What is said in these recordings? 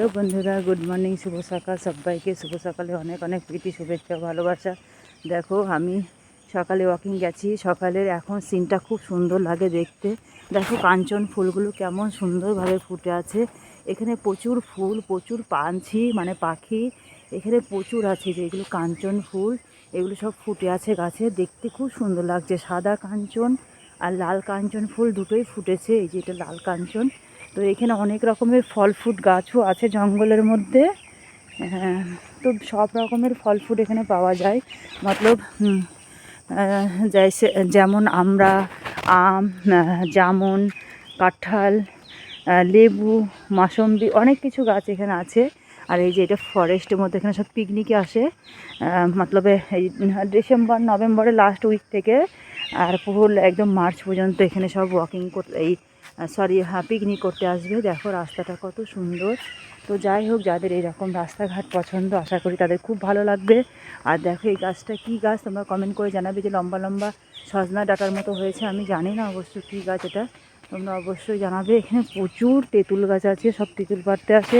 Hello বন্ধুরা good morning শুভ সকাল। সবাইকে শুভ সকালে অনেক অনেক প্রীতি, শুভেচ্ছা, ভালোবাসা। দেখো, আমি সকালে ওয়াকিং গেছি। সকালের এখন সিনটা খুব সুন্দর লাগে দেখতে। দেখো কাঞ্চন ফুলগুলো কেমন সুন্দরভাবে ফুটে আছে। এখানে প্রচুর ফুল, প্রচুর পাঞ্ছি মানে পাখি। এখানে প্রচুর আছে যেগুলো কাঞ্চন ফুল, এগুলো সব ফুটে আছে গাছে। দেখতে খুব সুন্দর লাগছে। সাদা কাঞ্চন আর লাল কাঞ্চন ফুল দুটোই ফুটেছে। এই যে এটা লাল কাঞ্চন। তো এখানে অনেক রকমের ফল ফ্রুট গাছও আছে জঙ্গলের মধ্যে। হ্যাঁ, তো সব রকমের ফল ফ্রুট এখানে পাওয়া যায়। মতলব যেমন আমরা আম জামুন কাঁঠাল লেবু মাসম্বি অনেক কিছু গাছ এখানে আছে। আর এই যে এটা ফরেস্টের মধ্যে এখানে সব পিকনিকে আসে। মতলবে এই ডিসেম্বর নভেম্বরের লাস্ট উইক থেকে আর পুরো একদম মার্চ পর্যন্ত এখানে সব ওয়াকিং করতে এই সরি হ্যাঁ পিকনিক করতে আসবে। দেখো রাস্তাটা কত সুন্দর। তো যাই হোক, যাদের এরকম রাস্তাঘাট পছন্দ, আশা করি তাদের খুব ভালো লাগবে। আর দেখো এই গাছটা কী গাছ? তোমরা কমেন্ট করে জানাবে যে লম্বা লম্বা সজনা ডাটার মতো হয়েছে। আমি জানি না অবশ্য কী গাছ এটা। তোমরা অবশ্যই জানাবে। এখানে প্রচুর তেঁতুল গাছ আছে, সব তেঁতুল পাড়তে আসে।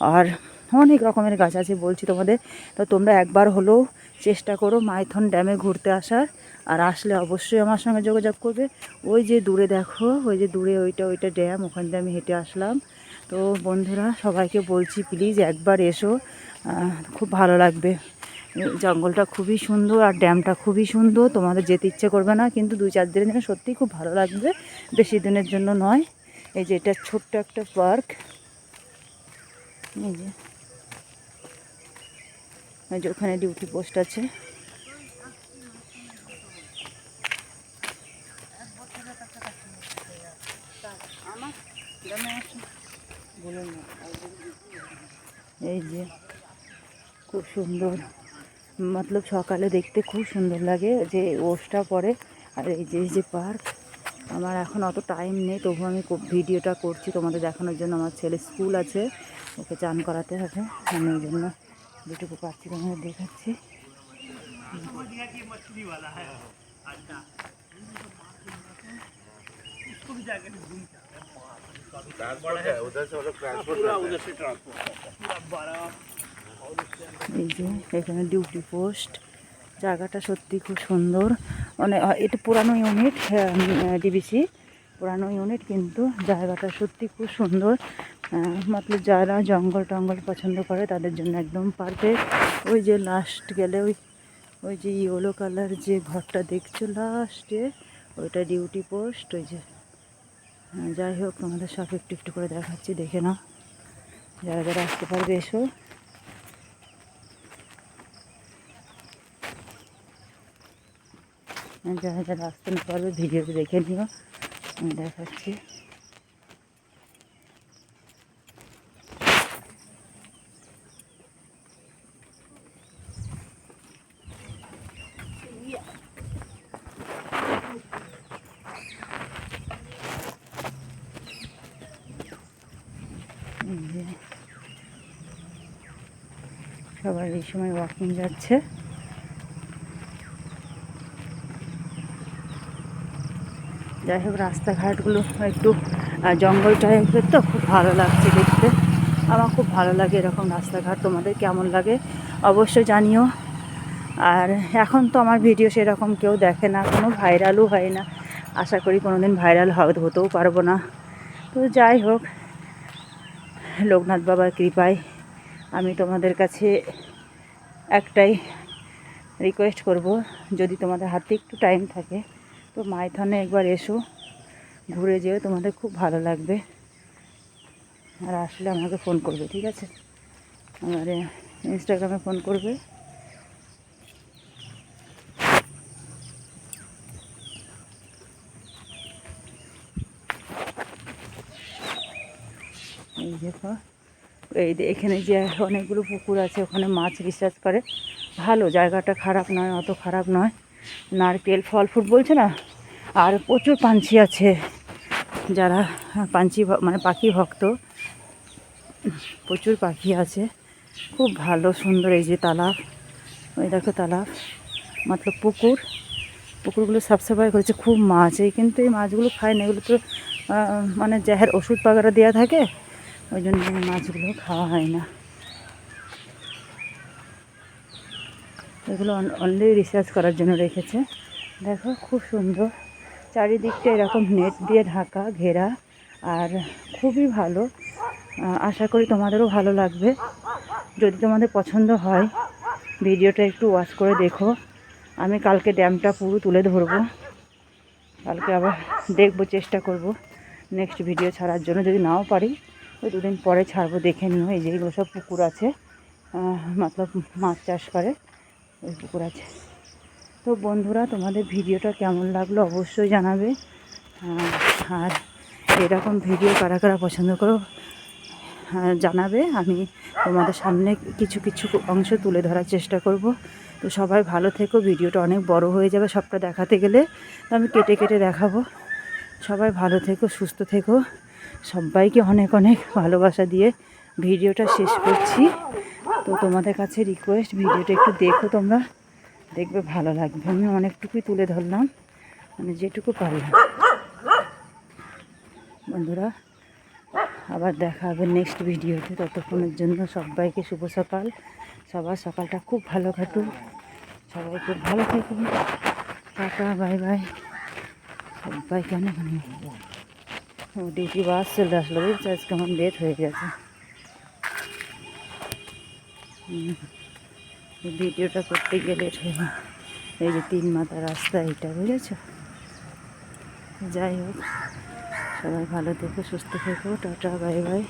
আর অনেক রকমের গাছ আছে বলছি তোমাদের। তো তোমরা একবার হলেও চেষ্টা করো মাইথন ড্যামে ঘুরতে আসার। আর আসলে অবশ্যই আমার সঙ্গে যোগাযোগ করবে। ওই যে দূরে দেখো, ওই যে দূরে ওইটা ওইটা ড্যাম, ওখান দিয়ে আমি হেঁটে আসলাম। তো বন্ধুরা, সবাইকে বলছি প্লিজ একবার এসো। খুব ভালো লাগবে। জঙ্গলটা খুবই সুন্দর আর ড্যামটা খুবই সুন্দর। তোমাদের যেতে ইচ্ছে করবে না, কিন্তু দুই চার দিনের জন্য সত্যিই খুব ভালো লাগবে। বেশি দিনের জন্য নয়। এই যে এটা ছোট্ট একটা পার্ক। এই যে যে ওখানে ডিউটি পোস্ট আছে। এই যে খুব সুন্দর। মতলব সকালে দেখতে খুব সুন্দর লাগে যে ওষটা পরে আর এই যে এই যে পার্ক আমার এখন অত টাইম নেই, তবু আমি ভিডিওটা করছি তোমাদের দেখানোর জন্য। আমার ছেলে স্কুল আছে, ওকে চান করাতে হবে। আমি জন্য যেটুকু পাচ্ছি তোমাদের দেখাচ্ছি। এই যে, এখানে ডিউটি পোস্ট জায়গাটা সত্যি খুব সুন্দর। মানে এটা পুরানো ইউনিট ডিবিসি পুরানো ইউনিট কিন্তু জায়গাটা সত্যি খুব সুন্দর। মতলব যারা জঙ্গল টঙ্গল পছন্দ করে তাদের জন্য একদম পারফেক্ট ওই যে লাস্ট গেলে ওই ওই যে ইয়েলো কালার যে ঘরটা দেখছ লাস্টে ওইটা ডিউটি পোস্ট ওই যে যাই হোক তোমাদের সব একটু একটু করে দেখাচ্ছি, দেখে নাও। যারা যারা আসতে পারবে এসো। যারা যারা আসতে না পারবে ভিডিওতে দেখে নিও দেখাচ্ছি এই যে সবাই এই সময় ওয়াকিং যাচ্ছে। যাই হোক, রাস্তাঘাটগুলো একটু জঙ্গল টাইপের তো খুব ভালো লাগছে দেখতে। আমার খুব ভালো লাগে এরকম রাস্তাঘাট, তোমাদের কেমন লাগে অবশ্যই জানিও। আর এখন তো আমার ভিডিও সেরকম কেউ দেখে না, কোনো ভাইরালও হয় না। আশা করি কোনো দিন ভাইরাল হতেও পারব না। তো যাই হোক, লোকনাথ বাবার কৃপায় আমি তোমাদের কাছে একটাই রিকোয়েস্ট করব, যদি তোমাদের হাতে একটু টাইম থাকে, তো মাইথনে একবার এসো, ঘুরে যেও, তোমাদের খুব ভালো লাগবে। আর আসলে আমাকে ফোন করবে, ঠিক আছে? আমার ইনস্টাগ্রামে ফোন করবে। এই দেখো এই এখানে যে অনেকগুলো পুকুর আছে, ওখানে মাছ রিসার্চ করে। ভালো, জায়গাটা খারাপ নয়, অত খারাপ নয়। নারকেল, ফল ফ্রুট বলছে না? আর প্রচুর পাঞ্ছি আছে। যারা পাঞ্ছি ভ- মানে পাখি ভক্ত, প্রচুর পাখি আছে। খুব ভালো, সুন্দর এই যে তালাব ওই দেখো তালাব মতলব পুকুর। পুকুরগুলো সাফসাফাই করেছে, খুব মাছ। এই কিন্তু এই মাছগুলো খায় না, এগুলো তো মানে যাহের ওষুধ পাগারা দেওয়া থাকে। ওই জন্য মাছগুলো খাওয়া হয় না। এগুলো অনলি রিসার্চ করার জন্য রেখেছে। দেখো, খুব সুন্দর। চারিদিকটা এরকম নেট দিয়ে ঢাকা, ঘেরা, আর খুবই ভালো। আশা করি তোমাদেরও ভালো লাগবে। যদি তোমাদের পছন্দ হয়, ভিডিওটা একটু ওয়াচ করে দেখো। আমি কালকে ড্যামটা পুরো তুলে ধরবো। কালকে আবার দেখব, চেষ্টা করব। নেক্সট ভিডিও ছাড়ার জন্য যদি নাও পারি। ওই দুদিন পরে ছাড়বো, দেখে নিও। এই যে এগুলো সব পুকুর আছে। মতলব মাছ চাষ করে, ওই পুকুর আছে। তো বন্ধুরা, তোমাদের ভিডিওটা কেমন লাগল অবশ্যই জানাবে। আর এরকম ভিডিও কারা কারা পছন্দ করো জানাবে। আমি তোমাদের সামনে কিছু কিছু অংশ তুলে ধরার চেষ্টা করব। তো সবাই ভালো থেকো, ভিডিওটা অনেক বড় হয়ে যাবে সবটা দেখাতে গেলে। আমি কেটে কেটে দেখাবো। সবাই ভালো থেকো, সুস্থ থেকো। সবাইকে অনেক অনেক ভালোবাসা দিয়ে ভিডিওটা শেষ করছি। তো তোমাদের কাছে রিকোয়েস্ট ভিডিওটা একটু দেখো তোমরা। দেখবে ভালো লাগবে। আমি অনেকটুকুই তুলে ধরলাম। মানে যেটুকু পারলাম। বন্ধুরা, আবার দেখা হবে নেক্সট ভিডিওতে। ততক্ষণের জন্য সবাইকে শুভ সকাল। সবার সকালটা খুব ভালো কাটুক। সবাই খুব ভালো থাকুন টাটা, বাই বাই। সবাইকে অনেক অনেক ডিউটি বাস চলে আসলো, বুঝছ? আজকে আমার লেট হয়ে গেছে। ভিডিওটা করতে গেলে লেট হয়ে এই যে তিন মাথা রাস্তা এটা বুঝেছ? যাই হোক, সবাই ভালো থেকো, সুস্থ থেকো, টাটা বাই বাই